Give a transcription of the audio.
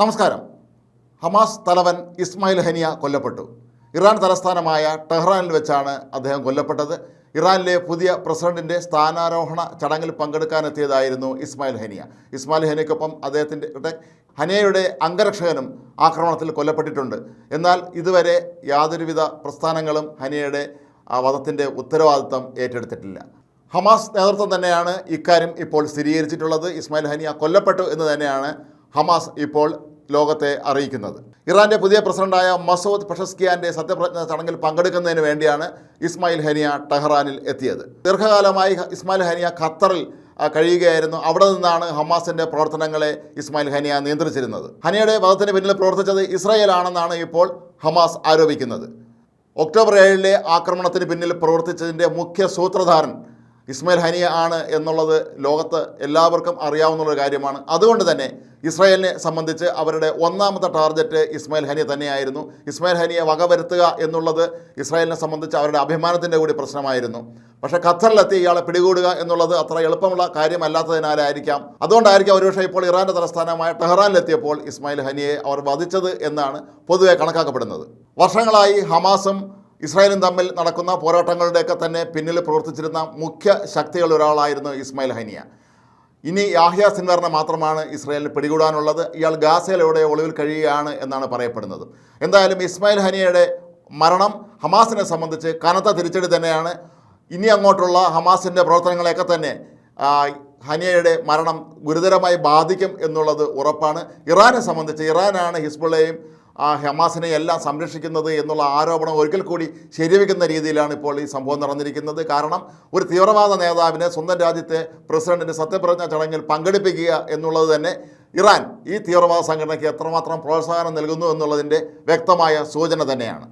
നമസ്കാരം. ഹമാസ് തലവൻ ഇസ്മായിൽ ഹനിയ കൊല്ലപ്പെട്ടു. ഇറാൻ തലസ്ഥാനമായ ടെഹ്റാനിൽ വെച്ചാണ് അദ്ദേഹം കൊല്ലപ്പെട്ടത്. ഇറാനിലെ പുതിയ പ്രസിഡന്റിന്റെ സ്ഥാനാരോഹണ ചടങ്ങിൽ പങ്കെടുക്കാനെത്തിയതായിരുന്നു ഇസ്മായിൽ ഹനിയ. ഇസ്മായിൽ ഹനിയക്കൊപ്പം അദ്ദേഹത്തിന്റെ ഹനിയയുടെ അംഗരക്ഷകനും ആക്രമണത്തിൽ കൊല്ലപ്പെട്ടിട്ടുണ്ട്. എന്നാൽ ഇതുവരെ യാതൊരുവിധ പ്രസ്ഥാനങ്ങളും ഹനിയയുടെ വധത്തിന്റെ ഉത്തരവാദിത്തം ഏറ്റെടുത്തിട്ടില്ല. ഹമാസ് നേതൃത്വം തന്നെയാണ് ഇക്കാര്യം ഇപ്പോൾ സ്ഥിരീകരിച്ചിട്ടുള്ളത്. ഇസ്മായിൽ ഹനിയ കൊല്ലപ്പെട്ടു എന്ന് തന്നെയാണ് ഹമാസ് ഇപ്പോൾ ലോകത്തെ അറിയിക്കുന്നത്. ഇറാന്റെ പുതിയ പ്രസിഡന്റായ മസൂദ് പഷസ്കിയാന്റെ സത്യപ്രതിജ്ഞ ചടങ്ങിൽ പങ്കെടുക്കുന്നതിന് വേണ്ടിയാണ് ഇസ്മായിൽ ഹനിയ ടെഹ്റാനിൽ എത്തിയത്. ദീർഘകാലമായി ഇസ്മായിൽ ഹനിയ ഖത്തറിൽ കഴിയുകയായിരുന്നു. അവിടെ നിന്നാണ് ഹമാസിന്റെ പ്രവർത്തനങ്ങളെ ഇസ്മായിൽ ഹനിയ നിയന്ത്രിച്ചിരുന്നത്. ഹനിയയുടെ വധത്തിന് പിന്നിൽ പ്രവർത്തിച്ചത് ഇസ്രായേൽ ആണെന്നാണ് ഇപ്പോൾ ഹമാസ് ആരോപിക്കുന്നത്. ഒക്ടോബർ ഏഴിലെ ആക്രമണത്തിന് പിന്നിൽ പ്രവർത്തിച്ചതിന്റെ മുഖ്യ സൂത്രധാരൻ ഇസ്മായിൽ ഹനിയ ആണ് എന്നുള്ളത് ലോകത്ത് എല്ലാവർക്കും അറിയാവുന്ന ഒരു കാര്യമാണ്. അതുകൊണ്ട് തന്നെ ഇസ്രായേലിനെ സംബന്ധിച്ച് അവരുടെ ഒന്നാമത്തെ ടാർഗറ്റ് ഇസ്മായിൽ ഹനിയ തന്നെയായിരുന്നു. ഇസ്മായിൽ ഹനിയെ വകവരുത്തുക എന്നുള്ളത് ഇസ്രായേലിനെ സംബന്ധിച്ച് അവരുടെ അഭിമാനത്തിന്റെ കൂടി പ്രശ്നമായിരുന്നു. പക്ഷേ ഖത്തറിലെത്തി ഇയാളെ പിടികൂടുക എന്നുള്ളത് അത്ര എളുപ്പമുള്ള കാര്യമല്ലാത്തതിനാലായിരിക്കാം അതുകൊണ്ടായിരിക്കാം ഒരുപക്ഷെ ഇപ്പോൾ ഇറാന്റെ തലസ്ഥാനമായ ടെഹ്റാനിലെത്തിയപ്പോൾ ഇസ്മായിൽ ഹനിയെ അവർ വധിച്ചത് എന്നാണ് പൊതുവെ കണക്കാക്കപ്പെടുന്നത്. വർഷങ്ങളായി ഹമാസും ഇസ്രായേലും തമ്മിൽ നടക്കുന്ന പോരാട്ടങ്ങളുടെയൊക്കെ തന്നെ പിന്നിൽ പ്രവർത്തിച്ചിരുന്ന മുഖ്യ ശക്തികളിൽ ഒരാളായിരുന്നു ഇസ്മായിൽ ഹനിയ. ഇനി യാഹ്യ സിൻവറിനെ മാത്രമാണ് ഇസ്രായേലിന് പിടികൂടാനുള്ളത്. ഇയാൾ ഗാസയിലൂടെ ഒളിവിൽ കഴിയുകയാണ് എന്നാണ് പറയപ്പെടുന്നത്. എന്തായാലും ഇസ്മായിൽ ഹനിയയുടെ മരണം ഹമാസിനെ സംബന്ധിച്ച് കനത്ത തിരിച്ചടി തന്നെയാണ്. ഇനി അങ്ങോട്ടുള്ള ഹമാസിന്റെ പ്രവർത്തനങ്ങളെയൊക്കെ തന്നെ ഹനിയയുടെ മരണം ഗുരുതരമായി ബാധിക്കും എന്നുള്ളത് ഉറപ്പാണ്. ഇറാനെ സംബന്ധിച്ച് ഇറാനാണ് ഹിസ്ബുള്ളയും ആ ഹമാസിനെ എല്ലാം സംരക്ഷിക്കുന്നത് എന്നുള്ള ആരോപണം ഒരിക്കൽ കൂടി ശരിവെക്കുന്ന രീതിയിലാണ് ഇപ്പോൾ ഈ സംഭവം നടന്നിരിക്കുന്നത്. കാരണം ഒരു തീവ്രവാദ നേതാവിനെ സ്വന്തം രാജ്യത്തെ പ്രസിഡന്റിന് സത്യപ്രതിജ്ഞ ചടങ്ങിൽ പങ്കെടുപ്പിക്കുക എന്നുള്ളത് തന്നെ ഇറാൻ ഈ തീവ്രവാദ സംഘടനയ്ക്ക് എത്രമാത്രം പ്രോത്സാഹനം നൽകുന്നു എന്നുള്ളതിന്റെ വ്യക്തമായ സൂചന തന്നെയാണ്.